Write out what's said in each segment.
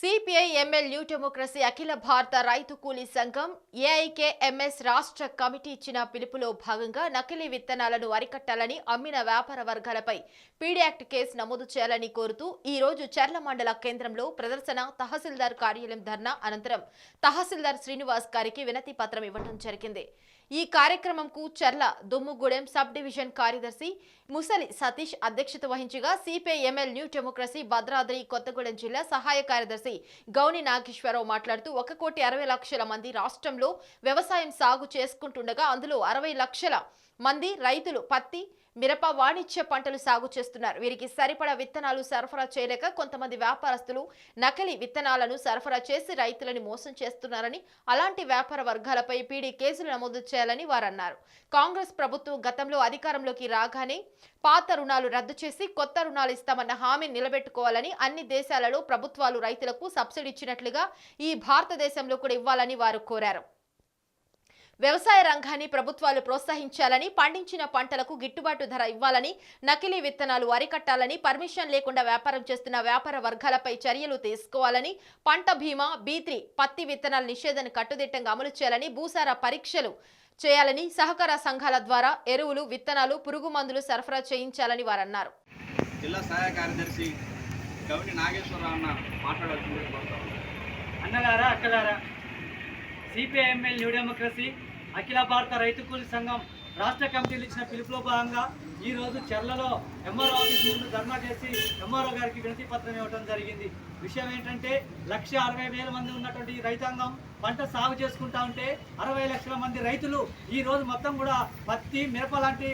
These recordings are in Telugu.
CPI ML New Democracy Akhila Bharata Rythu Kooli సంఘం ఏఐకేఎంఎస్ రాష్ట్ర కమిటీ ఇచ్చిన పిలుపులో భాగంగా నకిలీ విత్తనాలను అరికట్టాలని అమ్మిన వ్యాపార వర్గాలపై పీడియాక్ట్ కేసు నమోదు చేయాలని కోరుతూ ఈ రోజు చర్ల మండల కేంద్రంలో ప్రదర్శన తహసీల్దార్ కార్యాలయం ధర్నా అనంతరం తహసీల్దార్ శ్రీనివాస్ గారికి వినతి పత్రం ఇవ్వడం జరిగింది. ఈ కార్యక్రమంకు చర్ల దుమ్ముగూడెం సబ్ డివిజన్ కార్యదర్శి ముసలి సతీష్ అధ్యక్షత వహించగా CPI ML new democracy Bhadradri Kothagudem జిల్లా సహాయ కార్యదర్శి గౌని నాగేశ్వరరావు మాట్లాడుతూ ఒక కోటి అరవై లక్షల మంది రాష్ట్రంలో వ్యవసాయం సాగు చేసుకుంటుండగా అందులో అరవై లక్షల మంది రైతులు పత్తి మిరప వాణిజ్య పంటలు సాగు చేస్తున్నారు. వీరికి సరిపడా విత్తనాలు సరఫరా చేయలేక కొంతమంది వ్యాపారస్తులు నకిలీ విత్తనాలను సరఫరా చేసి రైతులను మోసం చేస్తున్నారని అలాంటి వ్యాపార వర్గాలపై పీడీ కేసులు నమోదు చేయాలని వారన్నారు. కాంగ్రెస్ ప్రభుత్వం గతంలో అధికారంలోకి రాగానే పాత రుణాలు రద్దు చేసి కొత్త రుణాలు ఇస్తామన్న హామీని నిలబెట్టుకోవాలని అన్ని దేశాలలో ప్రభుత్వాలు రైతులకు సబ్సిడీ ఇచ్చినట్లుగా ఈ భారతదేశంలో కూడా ఇవ్వాలని వారు కోరారు. వ్యవసాయ రంగాన్ని ప్రభుత్వాలు ప్రోత్సహించాలని పండించిన పంటలకు గిట్టుబాటు ధర ఇవ్వాలని నకిలీ విత్తనాలు అరికట్టాలని పర్మిషన్ లేకుండా వ్యాపారం చేస్తున్న వ్యాపార వర్గాలపై చర్యలు తీసుకోవాలని పంట బీమా బీత్రి పత్తి విత్తనాల నిషేధాన్ని కట్టుదిట్టంగా అమలు చేయాలని భూసార పరీక్షలు చేయాలని సహకార సంఘాల ద్వారా ఎరువులు విత్తనాలు పురుగు మందులు సరఫరా చేయించాలని వారన్నారు. జిల్లా సహాయ కార్యదర్శి గౌని నాగేశ్వరరావు అన్న మాట్లాడాల్సింది అన్నగారా అక్కలారా సిపిఐఎంఎల్ న్యూ డెమోక్రసీ అఖిల భారత రైతు కూలి సంఘం రాష్ట్ర కమిటీలు ఇచ్చిన పిలుపులో భాగంగా ఈరోజు రోజు చెర్లలో ఎంఆర్ఓ ఆఫీస్ ముందు ధర్నా చేసి ఎంఆర్ఓ గారికి వినతి పత్రం ఇవ్వడం జరిగింది. విషయం ఏంటంటే లక్ష అరవై వేల మంది ఉన్నటువంటి రైతాంగం పంట సాగు చేసుకుంటా ఉంటే అరవై లక్షల మంది రైతులు ఈ రోజు మొత్తం కూడా పత్తి మిరప లాంటి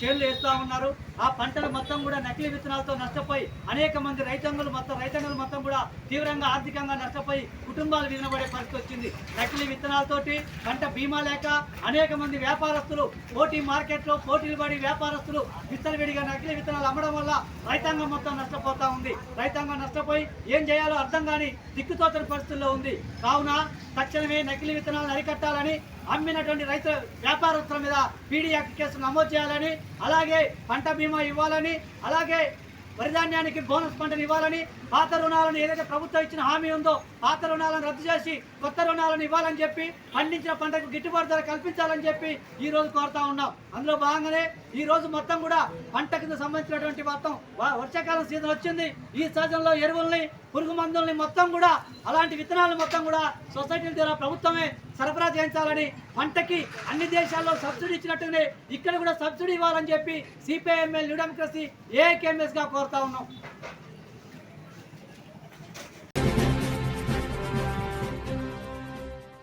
చేనులు వేస్తూ ఉన్నారు. ఆ పంటలు మొత్తం కూడా నకిలీ విత్తనాలతో నష్టపోయి అనేక మంది రైతాంగులు మొత్తం రైతాంగులు మొత్తం కూడా తీవ్రంగా ఆర్థికంగా నష్టపోయి కుటుంబాలు వినబడే పరిస్థితి వచ్చింది. నకిలీ విత్తనాలతోటి పంట బీమా లేక అనేక మంది వ్యాపారస్తులు పోటీ మార్కెట్లో పోటీలు పడి వ్యాపారస్తులు విత్తనవిడిగా నకిలీ విత్తనాలు అమ్మడం వల్ల రైతాంగం మొత్తం నష్టపోతూ ఉంది. రైతాంగం నష్టపోయి ఏం చేయాలో అర్థం కాని దిక్కుతోచని పరిస్థితుల్లో ఉంది. కావున తక్షణమే నకిలీ విత్తనాలను అరికట్టాలని అమ్మినటువంటి రైతు వ్యాపారస్తుల మీద పీడీ యాక్ట్ కేసు నమోదు చేయాలని అలాగే పంట బీమా ఇవ్వాలని అలాగే వరిధాన్యానికి బోనస్ పంటను ఇవ్వాలని పాత రుణాలను ఏదైతే ప్రభుత్వం ఇచ్చిన హామీ ఉందో పాత రుణాలను రద్దు చేసి కొత్త రుణాలను ఇవ్వాలని చెప్పి పండించిన పంటకు గిట్టుబాటు ధర కల్పించాలని చెప్పి ఈ రోజు కోరుతా ఉన్నాం. అందులో భాగంగానే ఈ రోజు మొత్తం కూడా పంట కింద సంబంధించినటువంటి మొత్తం వర్షాకాలం సీజన్ వచ్చింది. ఈ సీజన్లో ఎరువుల్ని పురుగు మందుల్ని మొత్తం కూడా అలాంటి విత్తనాలు మొత్తం కూడా సొసైటీల ద్వారా ప్రభుత్వమే సరఫరా చేయించాలని పంటకి అన్ని దేశాల్లో సబ్సిడీ ఇచ్చినట్టుగానే ఇక్కడ కూడా సబ్సిడీ ఇవ్వాలని చెప్పి సిపిఐఎంఎల్ న్యూ డెమోక్రసీ ఏఐకేఎంఎస్గా కోరుతా ఉన్నాం.